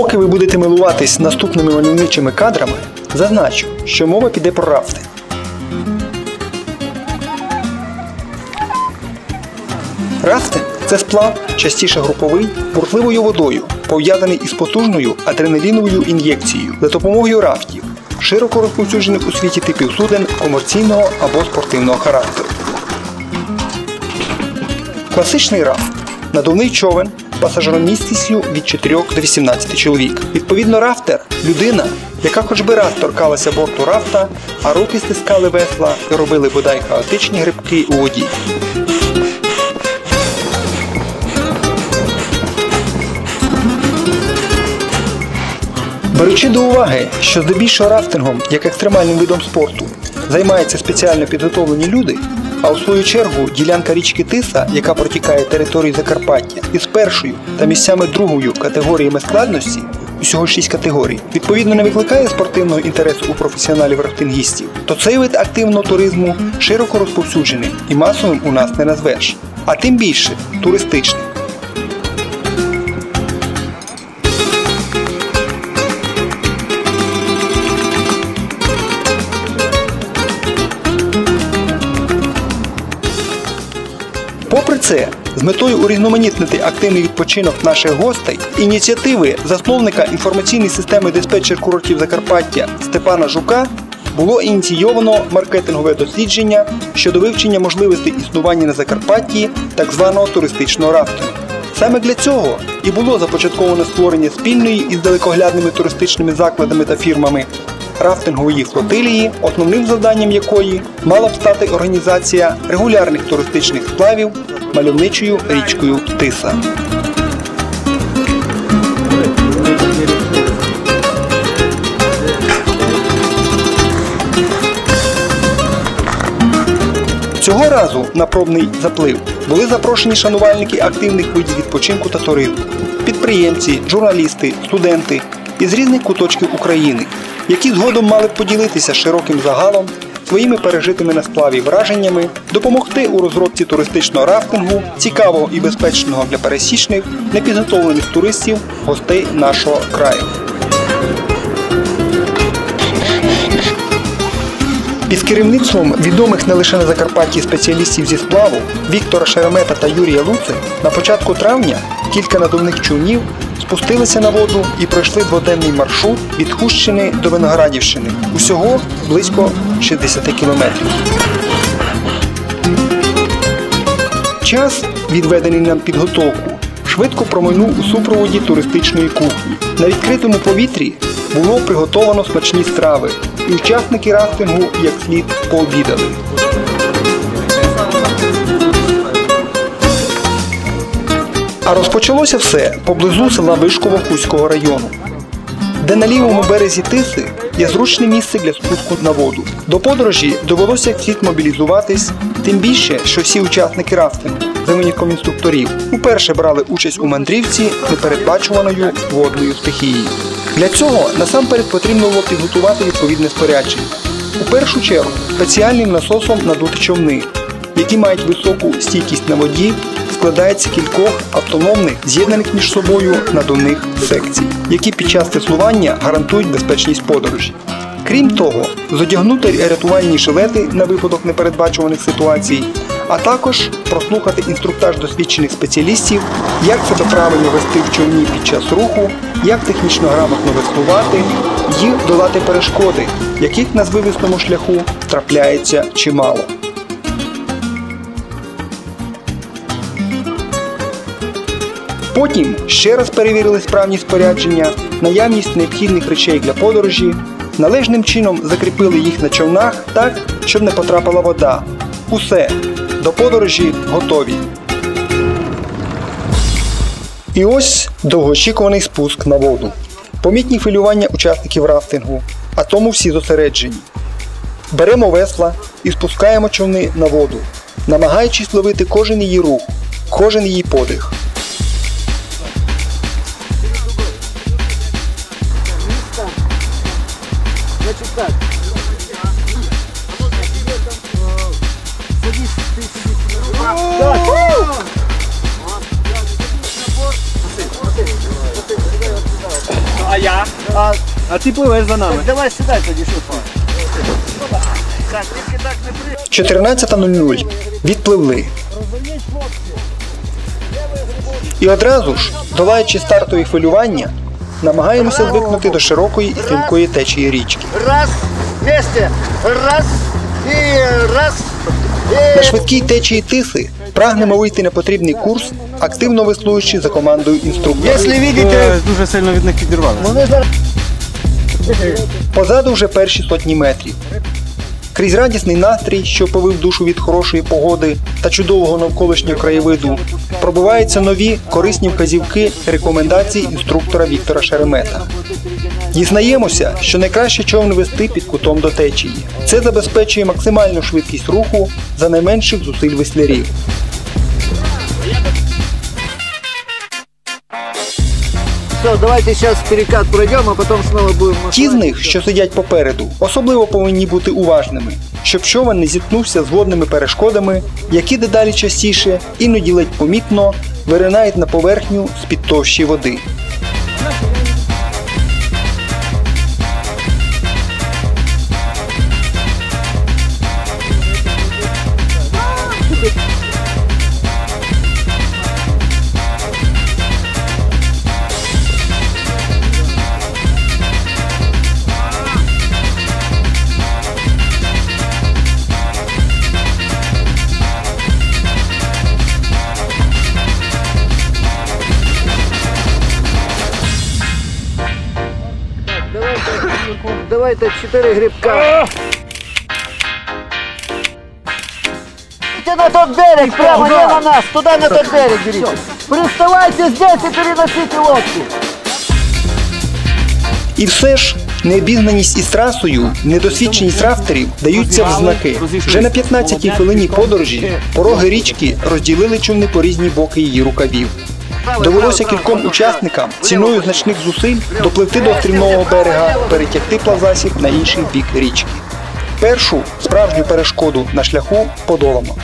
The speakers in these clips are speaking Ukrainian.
Поки ви будете милуватись наступними мальовничими кадрами, зазначу, що мова піде про рафтинг. Рафтинг це сплав, частіше груповий, бурхливою водою, пов'язаний із потужною адреналіновою ін'єкцією за допомогою рафтів, широко розповсюджених у світі типів суден комерційного або спортивного характеру. Класичний рафт надувний човен пасажиромістістю від 4 до 18 чоловік. Відповідно, рафтер людина, яка хоч би раз торкалася борту рафта, а руки стискали весла і робили бодай хаотичні грибки у воді. Беручи до уваги, що здебільшого рафтингом, як екстремальним видом спорту, займаються спеціально підготовлені люди, а у свою чергу ділянка річки Тиса, яка протікає територією Закарпаття, із першою та місцями другою категоріями складності, усього шість категорій, відповідно не викликає спортивного інтересу у професіоналів-рафтингістів, то цей вид активного туризму широко розповсюджений і масовим у нас не назвеш, а тим більше туристичним. Це, з метою урізноманітнити активний відпочинок наших гостей, ініціативи засновника інформаційної системи диспетчер курортів Закарпаття Степана Жука було ініційовано маркетингове дослідження щодо вивчення можливостей існування на Закарпатті так званого туристичного рафтингу. Саме для цього і було започатковано створення спільної із далекоглядними туристичними закладами та фірмами рафтингової флотилії, основним завданням якої мала б стати організація регулярних туристичних сплавів мальовничою річкою Тиса. Цього разу на пробний заплив були запрошені шанувальники активних видів відпочинку та туризму, підприємці, журналісти, студенти із різних куточків України, які згодом мали б поділитися широким загалом своїми пережитими на сплаві враженнями, допомогти у розробці туристичного рафтингу, цікавого і безпечного для пересічних, непідготовлених туристів, гостей нашого краю. Під керівництвом відомих не лише на Закарпатті спеціалістів зі сплаву Віктора Шеремета та Юрія Луци на початку травня кілька надувних човнів спустилися на воду і пройшли дводенний маршрут від Хущини до Виноградівщини. Усього близько 60 кілометрів. Час, відведений нам підготовку, швидко проминув у супроводі туристичної кухні. На відкритому повітрі було приготовано смачні страви, і учасники рафтингу як слід пообідали. А розпочалося все поблизу села Вишково Хуського району, де на лівому березі Тиси є зручне місце для спуску на воду. До подорожі довелося як мобілізуватись, тим більше, що всі учасники рафтингу, за винятком інструкторів, уперше брали участь у мандрівці непередбачуваною водною стихією. Для цього насамперед потрібно було підготувати відповідне спорядження. У першу чергу спеціальним насосом надути човни, які мають високу стійкість на воді, складається кількох автономних, з'єднаних між собою надувних секцій, які під час теслування гарантують безпечність подорожі. Крім того, зодягнути рятувальні жилети на випадок непередбачуваних ситуацій, а також прослухати інструктаж досвідчених спеціалістів, як себе правильно вести в човні під час руху, як технічно грамотно веслувати і долати перешкоди, яких на звивисному шляху трапляється чимало. Потім ще раз перевірили справність спорядження, наявність необхідних речей для подорожі, належним чином закріпили їх на човнах так, щоб не потрапила вода. Усе до подорожі готові. І ось довгоочікуваний спуск на воду. Помітні хвилювання учасників рафтингу, а тому всі зосереджені. Беремо весла і спускаємо човни на воду, намагаючись ловити кожен її рух, кожен її подих. А ти пливеш за нами. давай сідай тоді, що тільки так не при. 14.00. Відпливли. І одразу ж, долаючи стартові хвилювання, намагаємося звикнути до широкої і стрімкої течії річки. Раз, вместе, раз, і раз, На швидкій течії тиси прагнемо вийти на потрібний курс, активно веслуючи за командою інструктора. Якщо видите, Е, Дуже сильно від них підірвалися. Позаду вже перші сотні метрів. Крізь радісний настрій, що повив душу від хорошої погоди та чудового навколишнього краєвиду, пробиваються нові корисні вказівки і рекомендації інструктора Віктора Шеремета. Дізнаємося, що найкраще човен вести під кутом до течії. Це забезпечує максимальну швидкість руху за найменших зусиль веслярів. Все, давайте зараз перекат пройдемо, а потім знову будемо... Ті з них, що сидять попереду, особливо повинні бути уважними, щоб човен не зіткнувся з водними перешкодами, які дедалі частіше, іноді ледь помітно, виринають на поверхню з-під товщі води. Давайте, давайте 4 грибка. Идите на тот берег, прямо не на нас, туда на тот берег берите. Приставайте здесь и переносите лодку. І все ж необізнаність із трасою, недосвідченість рафтерів даються в знаки. Вже на 15-й хвилині подорожі пороги річки розділили човни по різні боки її рукавів. Довелося кільком учасникам ціною значних зусиль допливти до острівного берега, перетягти плавзасіб на інший бік річки. Першу справжню перешкоду на шляху подолано.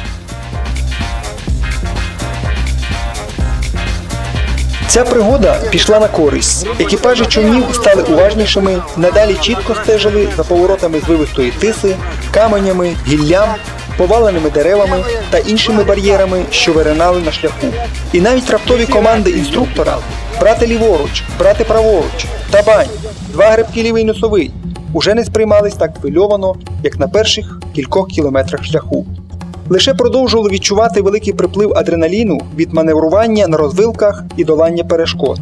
Ця пригода пішла на користь. Екіпажі човнів стали уважнішими, надалі чітко стежили за поворотами звивистої тиси, каменями, гіллям, поваленими деревами та іншими бар'єрами, що виринали на шляху. І навіть раптові команди інструктора брати ліворуч, брати праворуч, табань, два грибки лівий носовий уже не сприймались так хвильовано, як на перших кількох кілометрах шляху. Лише продовжували відчувати великий приплив адреналіну від маневрування на розвилках і долання перешкод.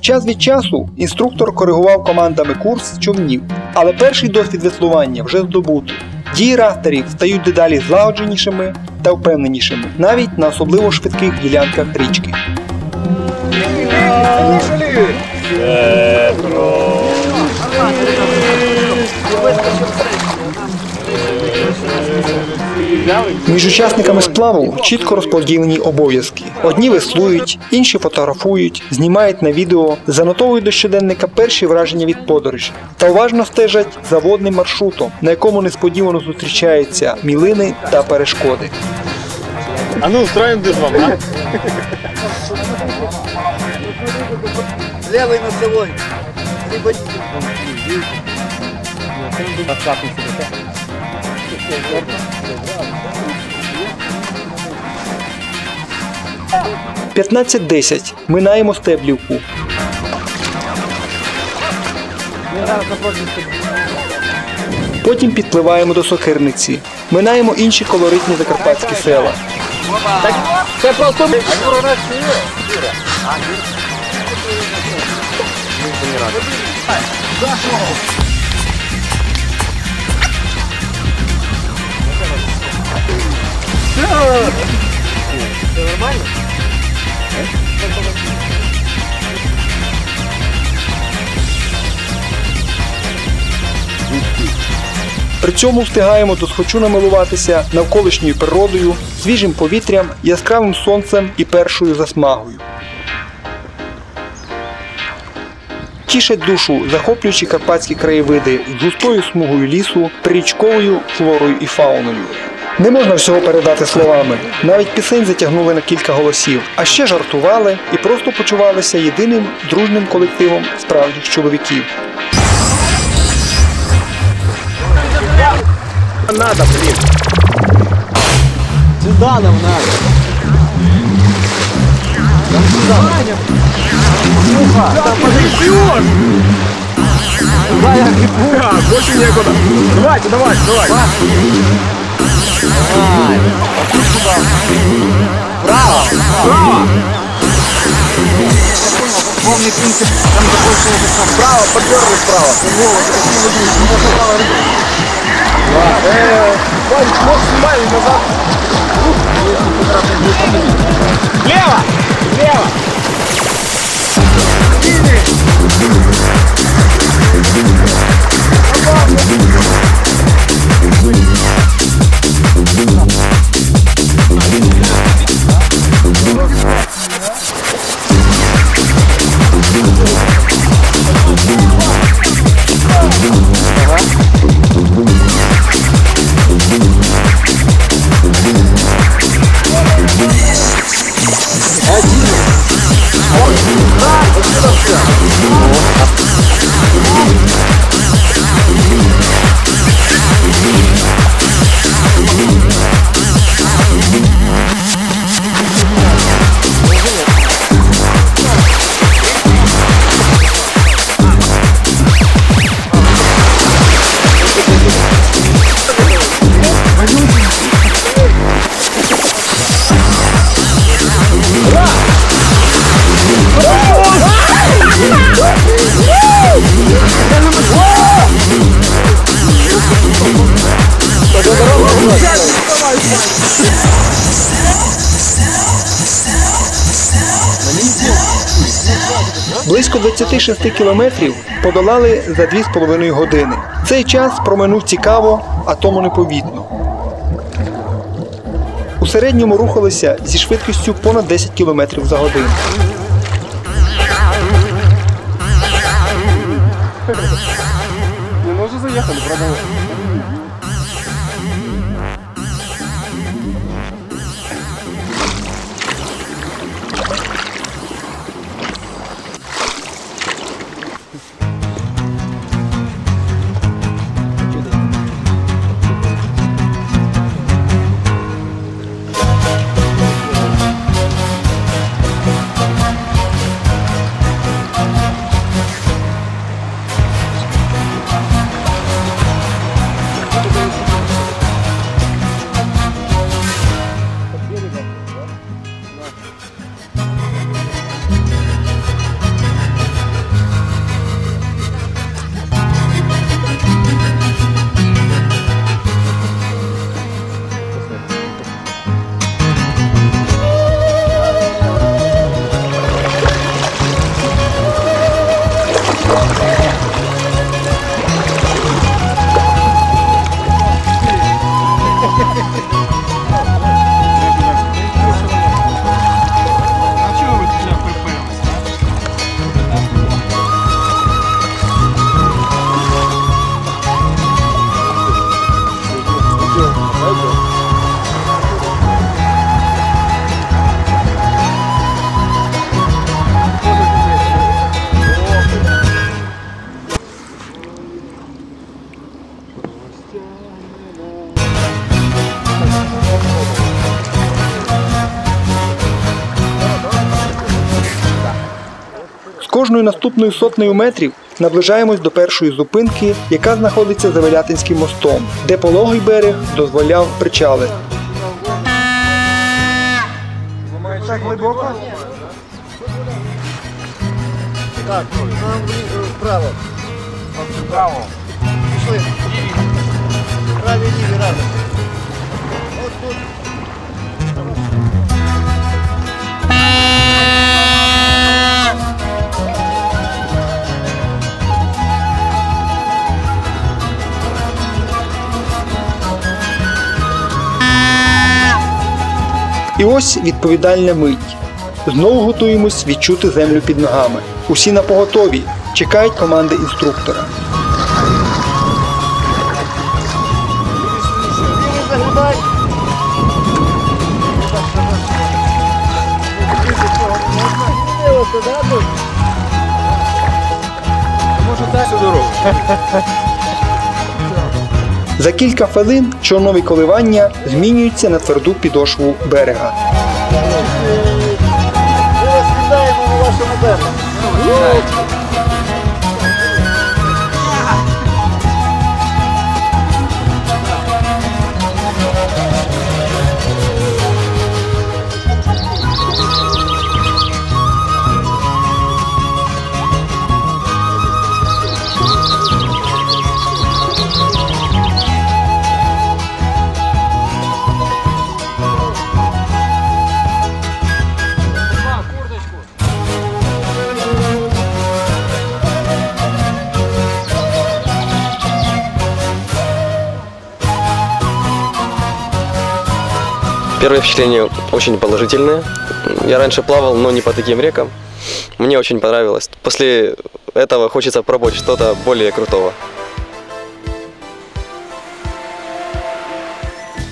Час від часу інструктор коригував командами курс човнів, але перший досвід веслування вже здобутий. Дії рафтерів стають дедалі злагодженішими та впевненішими, навіть на особливо швидких ділянках річки. Між учасниками сплаву чітко розподілені обов'язки. Одні веслують, інші фотографують, знімають на відео, занотовують до щоденника перші враження від подорожі та уважно стежать за водним маршрутом, на якому несподівано зустрічаються мілини та перешкоди. А ну, устроїмо дизлом, а? Левый носовой. Либо... – 15.10. Минаємо стеблівку. Потім підпливаємо до сокирниці. Минаємо інші колоритні закарпатські села. Це просто... Цьому встигаємо досхочу намилуватися навколишньою природою, свіжим повітрям, яскравим сонцем і першою засмагою. Тішать душу захоплюючі карпатські краєвиди з густою смугою лісу, прирічковою флорою і фауною. Не можна всього передати словами. Навіть пісень затягнули на кілька голосів, а ще жартували і просто почувалися єдиним дружним колективом справжніх чоловіків. надо, блин? Сюда нам надо. Нам сюда. Муха, там подойдешь. Куда я грибу? Да, больше некуда. Давайте, давайте, давай. Давай. Браво! Браво! Помни принцип, там закончилось справа, подвернули справа. Во, красиво здесь, можно справа рыбу. И назад. Лево! Лево! Близько 26 кілометрів подолали за 2,5 години. Цей час проминув цікаво, а тому непомітно. У середньому рухалися зі швидкістю понад 10 км за годину. Не, ну уже заехали, Кожною наступною сотнею метрів наближаємось до першої зупинки, яка знаходиться за Велятинським мостом, де пологий берег дозволяв причали. Так глибоко? Так, вліво, вправо. Пішли. Праві ліві разом. От тут. І ось відповідальна мить. Знову готуємось відчути землю під ногами. Усі на поготові. Чекають команди інструктора. Може, дай дорогу. За кілька хвилин човнові коливання змінюються на тверду підошву берега. Ми вас вітаємо вашому берегу. Первые впечатления очень положительные. Я раньше плавал, но не по таким рекам. Мне очень понравилось. После этого хочется пробовать что-то более крутого.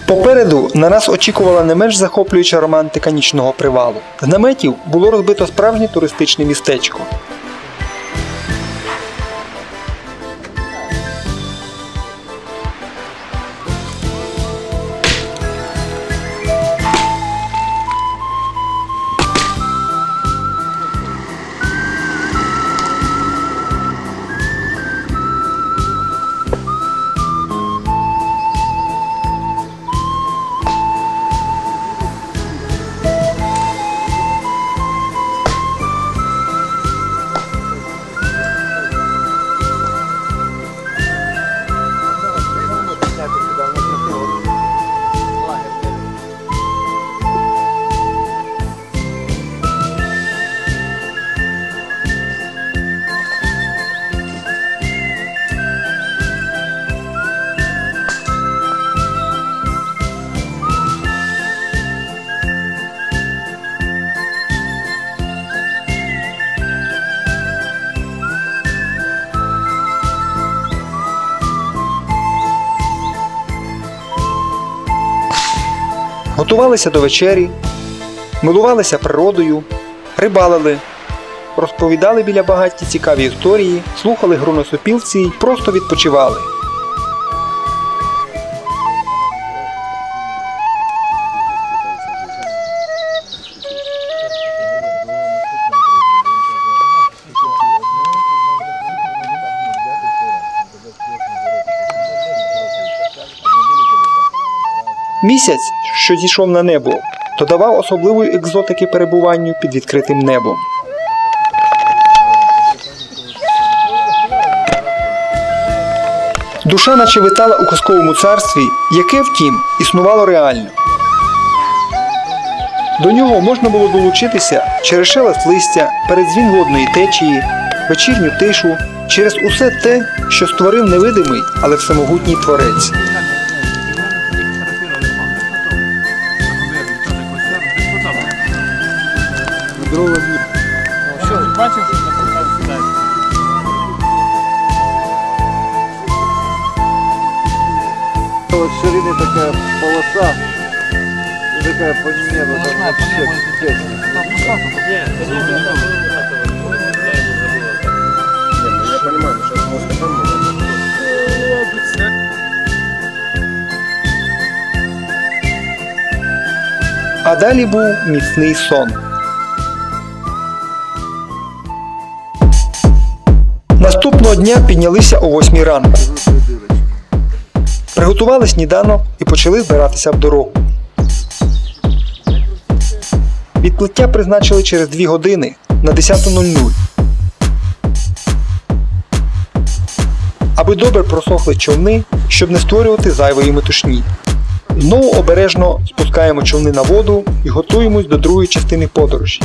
Попереду на нас очікувала не менш захоплююча романтика нічного привалу. З наметів було розбито справжнє туристичне містечко. Готувалися до вечері, милувалися природою, рибалили, розповідали біля багатті цікаві історії, слухали гру й просто відпочивали. Місяць, що зійшов на небо, додавав особливої екзотики перебуванню під відкритим небом. Душа наче витала у казковому царстві, яке, втім, існувало реально. До нього можна було долучитися через шелест листя, передзвін водної течії, вечірню тишу, через усе те, що створив невидимий, але всемогутній творець. А далі був міцний сон. Наступного дня піднялися о 8 ранку. Приготували сніданок і почали збиратися в дорогу. Відплиття призначили через 2 години на 10.00. Аби добре просохли човни, щоб не створювати зайвої метушні. Знову обережно спускаємо човни на воду і готуємось до другої частини подорожі.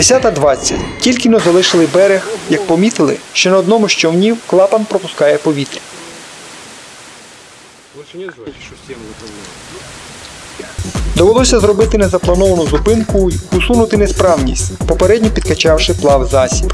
10.20. Тільки не залишили берег, як помітили, що на одному з човнів клапан пропускає повітря. Довелося зробити незаплановану зупинку й усунути несправність, попередньо підкачавши плав засіб.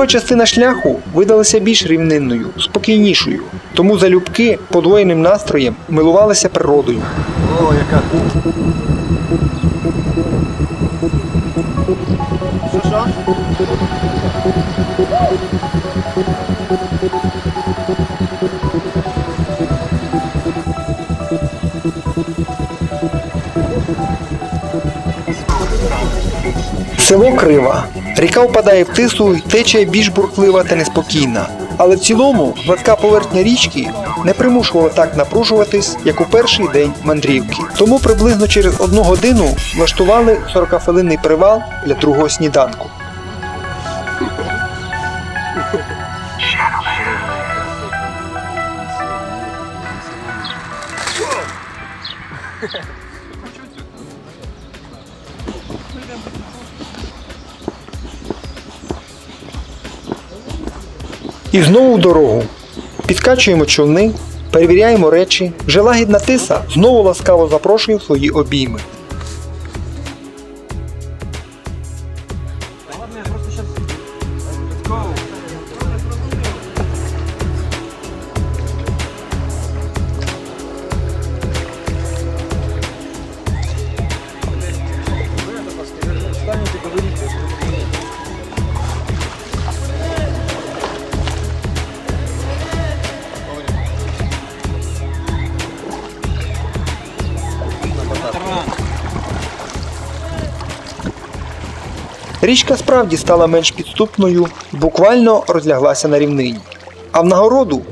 Друга частина шляху видалася більш рівнинною, спокійнішою, тому залюбки подвоєним настроєм милувалися природою. О, яка. Село Крива. Ріка впадає в тису і течія більш бурклива та неспокійна. Але в цілому гладка поверхня річки не примушувала так напружуватись, як у перший день мандрівки. Тому приблизно через одну годину влаштували 40-хвилинний привал для другого сніданку. І знову в дорогу. Підкачуємо човни, перевіряємо речі. Вже лагідна тиса знову ласкаво запрошує в свої обійми. Річка справді стала менш підступною буквально розляглася на рівнині. А в нагороду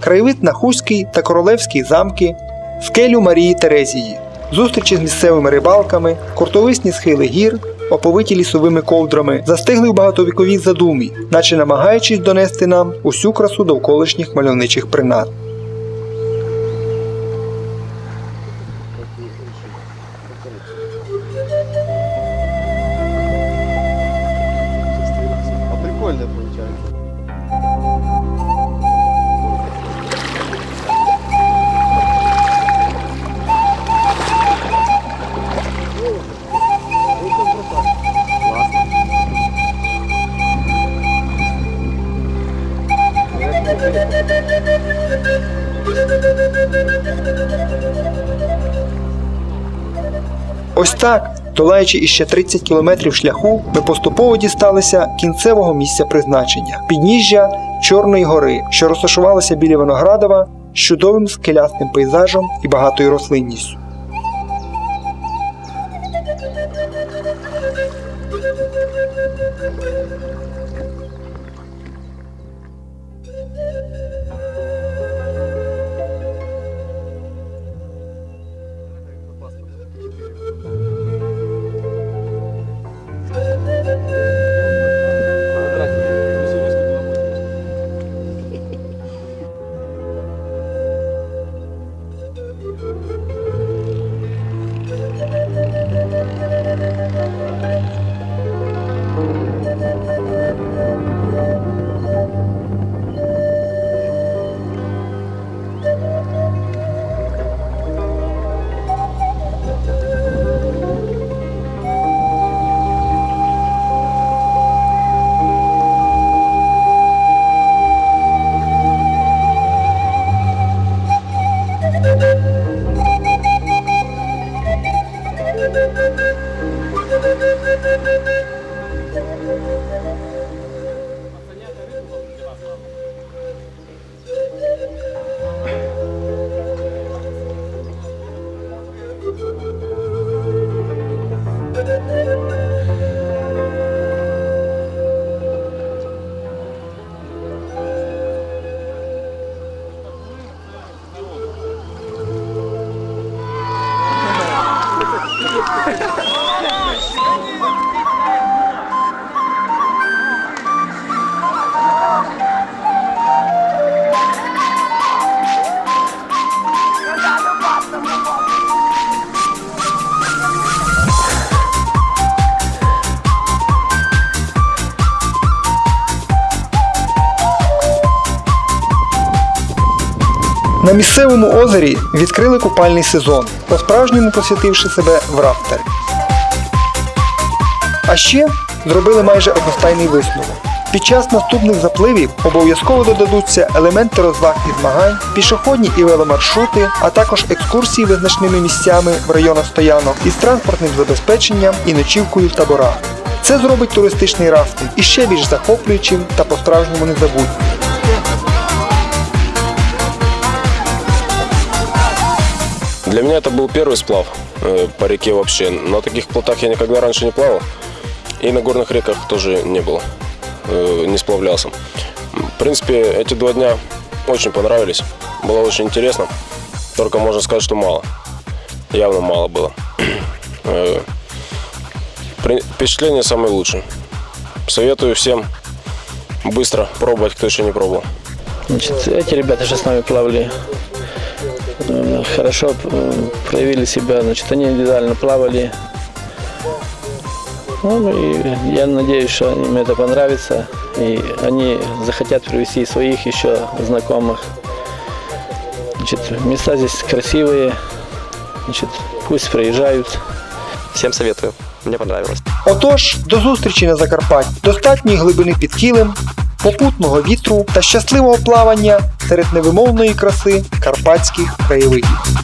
краєвид на Хуський та Королевський замки, скелю Марії Терезії, зустрічі з місцевими рибалками, куртовисні схили гір, оповиті лісовими ковдрами, застигли в багатовіковій задумі, наче намагаючись донести нам усю красу довколишніх мальовничих принад. А прикольно получается. Ось так, долаючи іще 30 кілометрів шляху, ми поступово дісталися кінцевого місця призначення підніжжя Чорної гори, що розташувалося біля Виноградова з чудовим скелястим пейзажем і багатою рослинністю. На місцевому озері відкрили купальний сезон, по-справжньому просвятивши себе в рафтері. А ще зробили майже одностайний висновок. Під час наступних запливів обов'язково додадуться елементи розваг і змагань, пішохідні і веломаршрути, а також екскурсії визначними місцями в районах стоянок із транспортним забезпеченням і ночівкою в таборах. Це зробить туристичний рафтинг іще більш захоплюючим та по-справжньому незабутнім. Для меня это был первый сплав э, по реке вообще. На таких плотах я никогда раньше не плавал. И на горных реках тоже не было. э, Не сплавлялся. В принципе, эти два дня очень понравились. Было очень интересно. Только можно сказать, что мало. Явно мало было. Э, Впечатление самое лучшее. Советую всем быстро пробовать, кто еще не пробовал. Значит, эти ребята, что с нами плавали, хорошо э, проявили себя. Значит, они индивидуально плавали. Ну, и я надеюсь, что им это понравится. И они захотят привести своих еще знакомых. Значит, места здесь красивые. Значит, пусть приезжают. Всем советую. Мне понравилось. Отож, до зустрічі на Закарпатті, достатньої глибини під кілем, попутного вітру та щасливого плавання серед невимовної краси карпатських краєвидів.